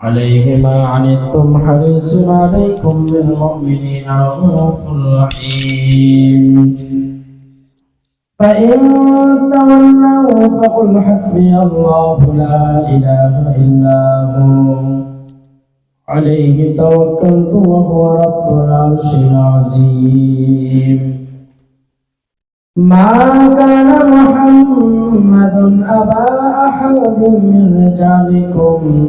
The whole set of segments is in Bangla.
عليه ما عنتم حريص عليكم بالمؤمنين رؤوف رحيم. فإن تولوا فقل حسبي الله لا إله إلا هو. عليه توكلت وهو رب العرش العظيم. ما كان محمد أبا أحد من رجالكم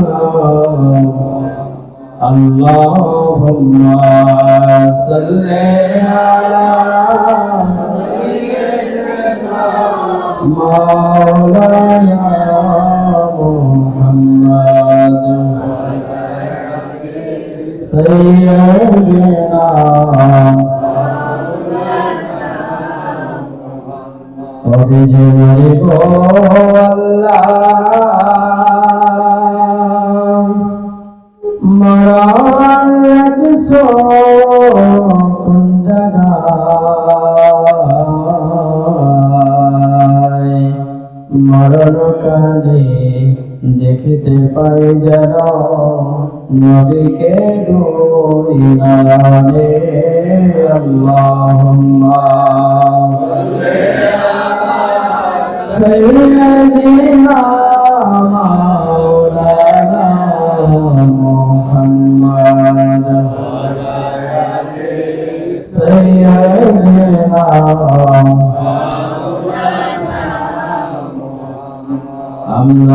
اللهم صل على مولانا محمد سيدنا কবে যে মরিব আল্লাহ হারান লাগছো কোন জায়গায় মরণ কালে দেখিতে পাই যেন নবীকে দুই নয়নে আল্লাহুম্মা। সাইয়্যিদিনা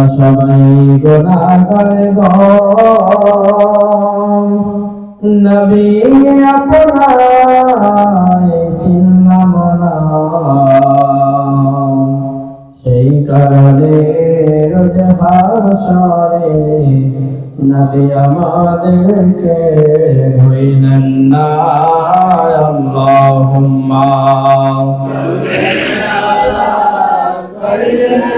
সবাই গোনাগার নবী আপনায় চিনলাম না সেই কারণে রোজ হাসরে নবী আমাদেরকে হইলেন না আল্লাহুম্মা মাওলানা মুহাম্মদ সাইয়্যিদনা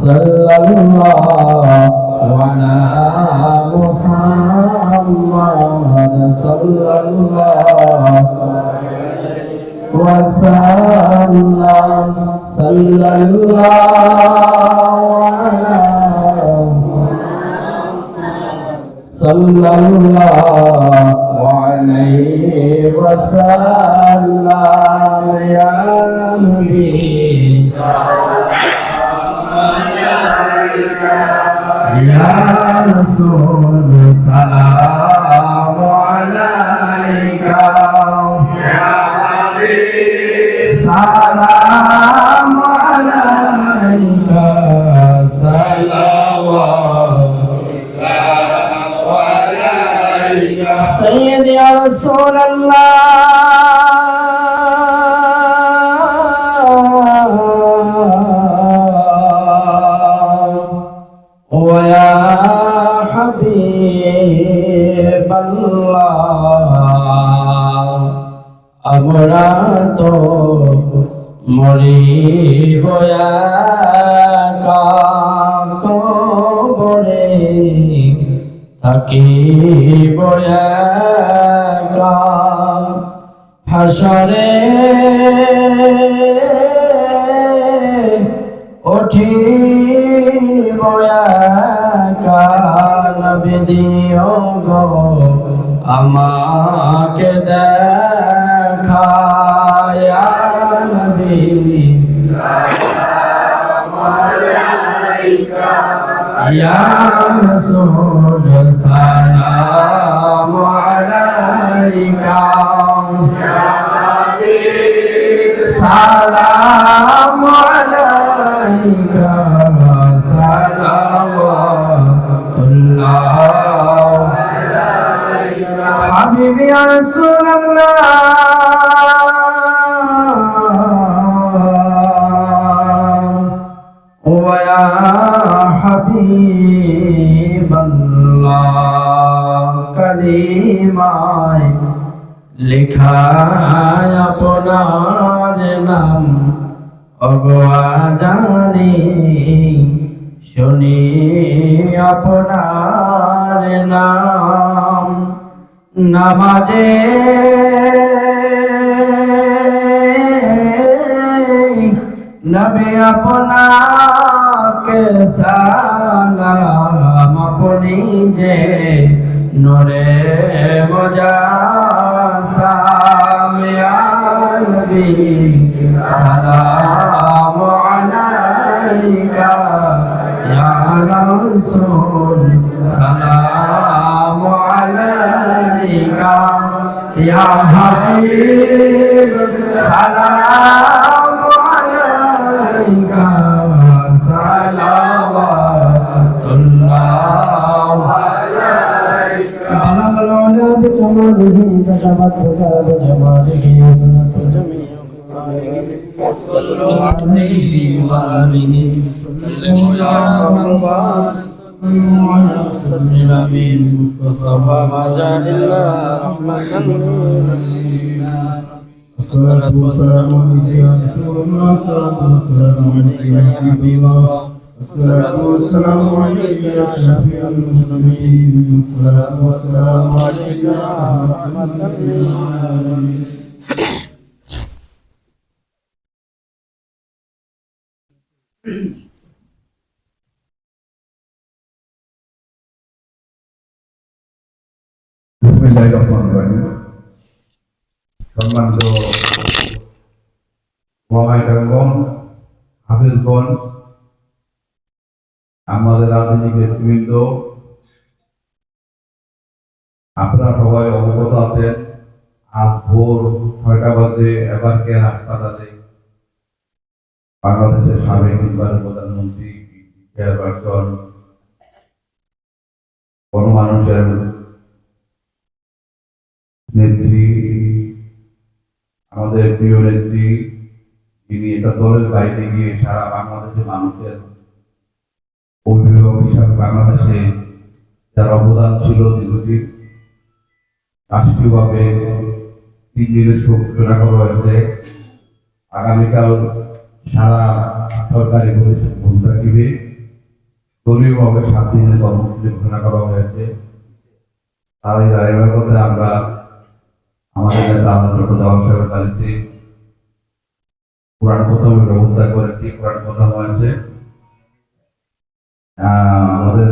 صلى الله على محمد صلى الله وسلم صلى الله صلى الله عليه وسلم يا نبي يا رسول سلام আল্লাহ। আমরা তো মরি কবরে থাকি বয়া হাসরে দিও গো আমাকে দেখায় নবী। ইয়া রাসূল সালাম আলাইকা। সালাম আলাইকা। হাবিবাল্লাহ কালিমায় লেখায় আপনার নাম। অগোয়া জানি শুনি আপনার নাম। নামাজে। নবে আপনাকে সালাম আপনি যে নরে মজা সামিয়ানবি সালাম আলাইকা ইয়া রাসূল। يا حبيب سلام عليك صلوات الله عليك أنا مولانا بجماله كتبت كتاب جماله سنة جميع صلوا عليه وآله وسلم يا رب العالمين الأمين مصطفى ما جاء إلا رحمة للناس الصلاة والسلام عليك يا السلام حبيب الله. الصلاة والسلام عليك يا شافع المسلمين الصلاة والسلام عليك يا رحمة للعالمين. বিসমিল্লাহির রহমানির রহিম সম্মানিত ওয়ামাইকারগণ হাফিজগণ, আমাদের রাজনৈতিক নেতৃবৃন্দ, আপনারা সবাই অবগত আছেন, আজ ভোর ছয়টা বাজে এবার কেয়ার হাসপাতালে বাংলাদেশের সাবেক নির্বাচন প্রধানমন্ত্রী চেয়ারপারসন, গণমানুষের নেত্রী, আমাদের প্রিয় নেত্রী, যিনি এটা দলের বাইরে গিয়ে সারা বাংলাদেশের মানুষের অভিভাবক হিসাবে বাংলাদেশে যার অবদান ছিল দীর্ঘদিন, রাষ্ট্রীয়ভাবে তিন দিনের শোক করা হয়েছে আগামীকাল সারা সরকারি প্রতিষ্ঠান বন্ধ থাকিবে দলীয়ভাবে সাত দিনের কর্মসূচি ঘোষণা করা হয়েছে। তার এই ধারাবাহিকতায় আমরা আমাদের নেতা আমাদের প্রধান সাহেবের বাড়িতে কোরআন খতমের ব্যবস্থা করেছি কোরআন খতম হয়েছে। আমাদের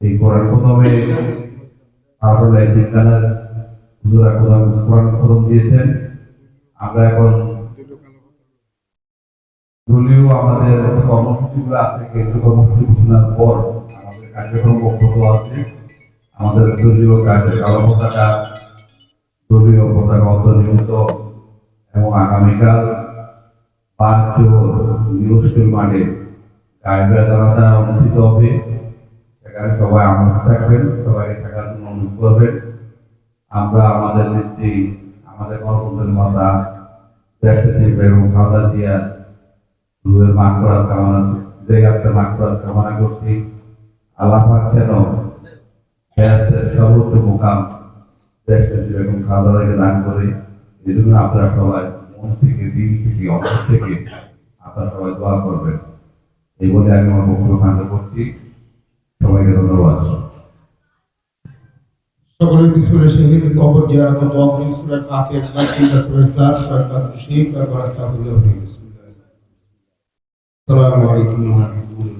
এই কোরআন খতমে তারপরে দিনখানের হুজুরা কোরআন কোরআন খতম দিয়েছেন। আমরা এখন দলীয় আমাদের কর্মসূচিগুলো আছে, কেন্দ্রীয় কর্মসূচি ঘোষণার পর আমাদের কার্যক্রম অব্যাহত আছে। আমাদের দলীয় কাজে কালো দলীয় পতাকা অন্তর্নিহিত এবং আগামীকাল পাঁচ জোর মাঠে গাইবের জানাজা অনুষ্ঠিত হবে। সেখানে সবাই আমন্ত্রণ থাকবেন, সবাই থাকার জন্য অনুরোধ করবেন। আমরা আমাদের নেত্রী, আমাদের গণতন্ত্রের মাতা দেশ বেগম খাওয়া দিয়া রুহের মাগ করার কামনা জায়গাতে মাগ করার কামনা করছি। আল্লাহ যেন সর্বোচ্চ মোকাম দেশটা যেরকম দাওয়াকে দান করে। এই জন্য আপনারা সবাই মন থেকে দিন থেকে, অন্তর থেকে আপনারা সবাই দোয়া করবেন। এই বলে আমি আমার বক্তব্য খান্ত করছি। সবাইকে ধন্যবাদ। সকলের বিস্কুলের সহিত কবর জিয়ারত দোয়া করি সূরা ফাতিহা তার চিন্তা সূরা ক্লাস সরকার শরীফ তারপর আস্তাগফিরুল্লাহ বিসমিল্লাহ আসসালামু আলাইকুম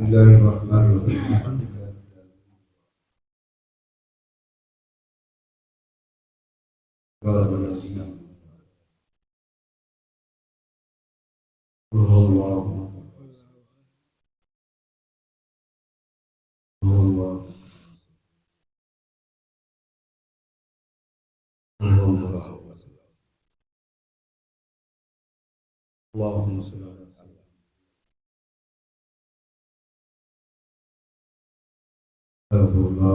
Bismillahirrahmanirrahim. Allah Allah Allah Allahümme sallallahu اللهم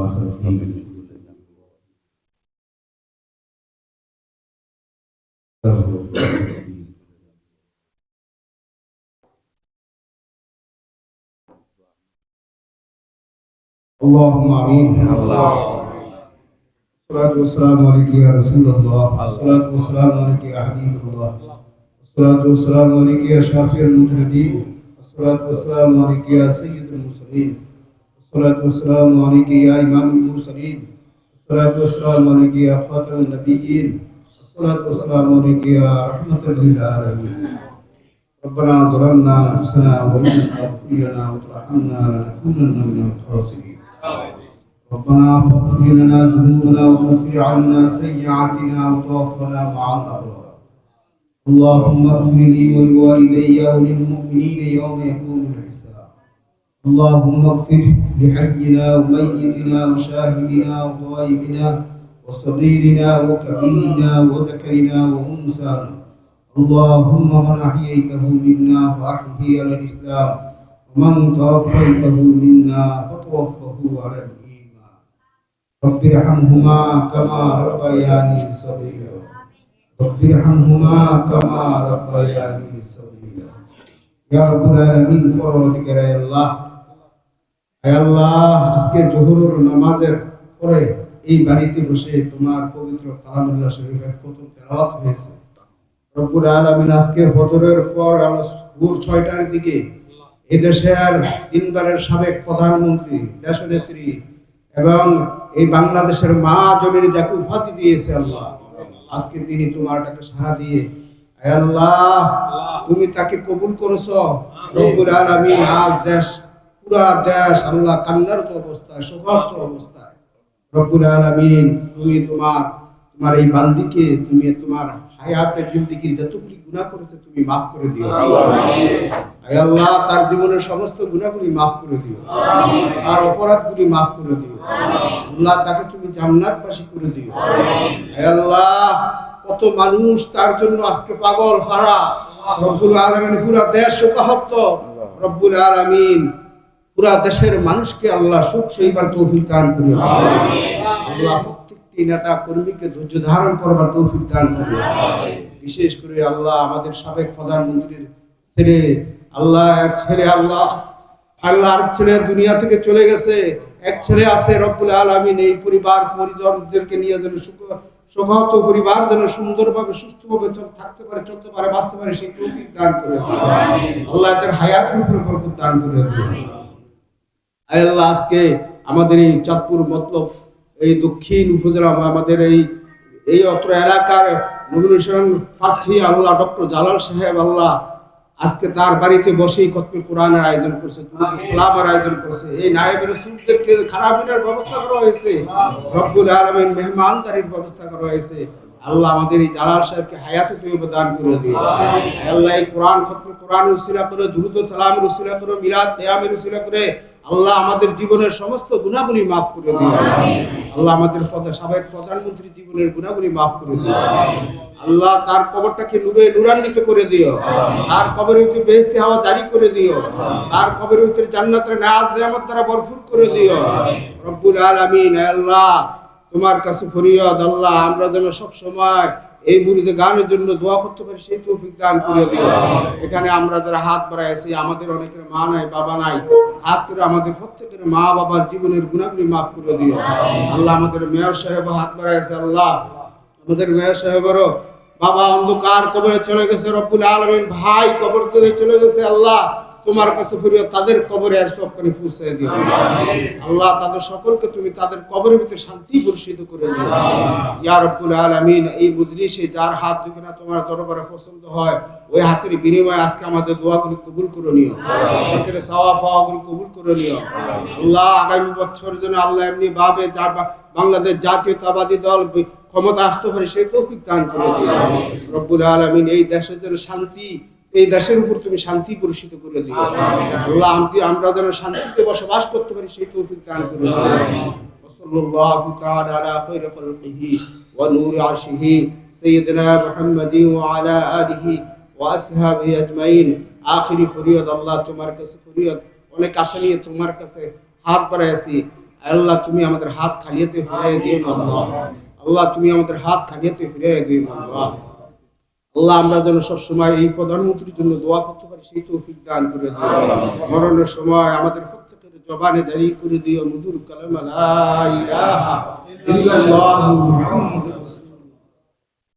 آمين. الصلاة والسلام عليك يا رسول الله. الصلاة والسلام عليك يا حبيب الله. الصلاة والسلام عليك يا شافي المجاهدين الصلاة والسلام عليك يا سيد المرسلين. الصلاة والسلام عليك يا إمام المرسلين. الصلاة والسلام عليك يا خاتم النبيين. الصلاة والسلام عليك يا رحمة للعالمين. ربنا ظلمنا أنفسنا وإن تغفر لنا وترحمنا لنكونن من الخاسرين. ربنا فاغفر لنا ذنوبنا وكفر عنا سيئاتنا وتوفنا مع الأبرار. اللهم اغفر لي ولوالدي وللمؤمنين يوم يقوم الحساب. اللهم اغفر لحينا وميتنا وشاهدنا وغائبنا وصغيرنا وكبيرنا وذكرنا وانثانا اللهم من أحييته منا فاحيه على الإسلام ومن توفيته منا فتوفه على الإيمان. رب ارحمهما كما ربياني صغيرا. رب ارحمهما كما ربياني صغيرا. يا رب العالمين فرودك يا الله. আল্লাহ আজকে জোহরের নামাজের পরে এই বাড়িতে বসে তোমার পবিত্র কালামুল্লাহ শরীফের কত তেলাওয়াত হয়েছে। রব্বুল আলামিন আজকে ফজরের পর ভোর ছয়টার দিকে এই দেশের তিনবারের সাবেক প্রধানমন্ত্রী দেশনেত্রী এবং এই বাংলাদেশের মা জমির যাকে উপাধি দিয়েছে আল্লাহ আজকে তিনি তোমার ডাকে সাড়া দিয়ে আল্লাহ তুমি তাকে কবুল করেছ। রব্বুল আলামিন আজ দেশ পুরা দেশ আল্লাহ কান্নারত অবস্থায় শোকার্ত অবস্থায়। রব্বুল আলামিন তুমি তোমার তোমার এই বান্দিকে তুমি তোমার হায়াতে জিন্দিগির যতগুলি গুনাহ করেছে তুমি মাফ করে দিও। আয় আল্লাহ তার জীবনের সমস্ত গুনাহগুলি মাফ করে দিও। তার অপরাধগুলি মাফ করে দিও। আল্লাহ তাকে তুমি জান্নাতবাসী করে দিও। আয় আল্লাহ কত মানুষ তার জন্য আজকে পাগল ফারা। রব্বুল আলামিন পুরা দেশ শোকাহত। রব্বুল আলামিন পুরা দেশের মানুষকে আল্লাহ সুখ সইবার তৌফিক দান করিও আল্লাহ প্রত্যেকটি নেতা কর্মীকে ধৈর্য ধারণ করবার তৌফিক দান করিও বিশেষ করে আল্লাহ আমাদের সাবেক প্রধানমন্ত্রীর ছেলে আল্লাহ এক ছেলে আল্লাহ আল্লাহ আর ছেলে দুনিয়া থেকে চলে গেছে। এক ছেলে আছে রব্বুল আলামিন এই পরিবার পরিজনদেরকে নিয়ে যেন সুখ সুখত পরিবার যেন সুন্দরভাবে সুস্থভাবে থাকতে পারে চলতে পারে বাঁচতে পারে সেই তৌফিক দান করে। আল্লাহ তার হায়াতের উপরে বরকত দান করে আল্লাহ, আজকে আমাদের এই চাঁদপুর মতলব, এই দক্ষিণ উপজেলা, আমাদের এই এই অত্র এলাকার নমিনেশন প্রার্থী আল্লাহ ডক্টর জালাল সাহেব আল্লাহ আজকে তার বাড়িতে বসেই কতমি কোরআনের আয়োজন করছে, দুরূদ ইসলামের আয়োজন করছে। এই নায়েব রসুলদেরকে খানাপিনার ব্যবস্থা করা হয়েছে, রব্বুল আলমিন মেহমানদারির ব্যবস্থা করা হয়েছে। আল্লাহ আমাদের এই জালাল সাহেবকে হায়াতে তৈব দান করে দিও আল্লাহ এই কোরআন খতম কোরআন উসিলা করে দ্রুত সালাম উসিলা করে, মিলাদ কিয়ামের উসিলা করে আল্লাহ আমাদের জীবনের সমস্ত গুণাগুলি মাফ করে দিও আল্লাহ আমাদের সাবেক প্রধানমন্ত্রী জীবনের গুণাগুলি মাফ করে দিও আল্লাহ তার কবরটাকে নূরে নূরান্বিত করে দিও। তার কবরের ভিতরে বেহেশতি হাওয়া জারি করে দিও। তার কবরের ভিতরে জান্নাতের নাজ নেয়ামত দ্বারা ভরপুর করে দিও। রব্বুল আলামিন আল্লাহ তোমার কাছে ফরিয়াদ আল্লাহ আমরা যেন সব সময় এই মুরিদে গানের জন্য দোয়া করতে পারি সেই তৌফিক দান করে দিও। এখানে আমরা যারা হাত বাড়াই আছি আমাদের অনেকের মা নাই বাবা নাই খাস করে আমাদের প্রত্যেকের মা বাবার জীবনের গুণাগুলি মাফ করে দিও। আল্লাহ আমাদের মেয়র সাহেব হাত বাড়াই আছে আল্লাহ। আমাদের মেয়র সাহেবেরও বাবা অন্ধকার কবরে চলে গেছে রব্বুল আলমিন ভাই কবর চলে গেছে আল্লাহ। তোমার কাছে ফিরিয়ে তাদের কবরে আর সবখানে পৌঁছে দিও। আল্লাহ তাদের সকলকে তুমি তাদের কবরের ভিতরে শান্তি বর্ষিত করে দিও। ইয়া রব্বুল আলামিন এই মজলিসে যার হাত দুখানা তোমার দরবারে পছন্দ হয় ওই হাতের বিনিময়ে আজকে আমাদের দোয়াগুলি কবুল করে নিও। আমাদের সাওয়া ফাওয়াগুলি কবুল করে নিও। আল্লাহ আগামী বছরের জন্য আল্লাহ এমনি ভাবে যা বা- বাংলাদেশ জাতীয়তাবাদী দল ক্ষমতা আসতে পারে সেই তৌফিক দান করে দিও। রব্বুল আলামিন এই দেশের জন্য শান্তি এই দেশের উপর তুমি শান্তি পরিষিত করে দিও আল্লাহ আমি আমরা যেন শান্তিতে বসবাস করতে পারি সেই তৌফিক দান করে দিও وصلى الله تعالى على خير خلقه ونور عرشه سيدنا محمد وعلى آله وأصحابه أجمعين آخر ফরিয়াদ আল্লাহ তোমার কাছে ফরিয়াদ অনেক আশা নিয়ে তোমার কাছে হাত বাড়াইছি আল্লাহ তুমি আমাদের হাত খালিয়াতে ফিরিয়ে দিও না আল্লাহ আল্লাহ তুমি আমাদের হাত খালিয়াতে ফিরিয়ে দিও না আল্লাহ আল্লাহ আমরা যেন সব সময় এই প্রধানমন্ত্রীর জন্য দোয়া করতে পারি, সেই তৌফিক দান করে দিও। মরণের সময় আমাদের প্রত্যেকের জবানে দাঁড়িয়ে করে দিও মধুর কালাম ইলাহা ইল্লাল্লাহু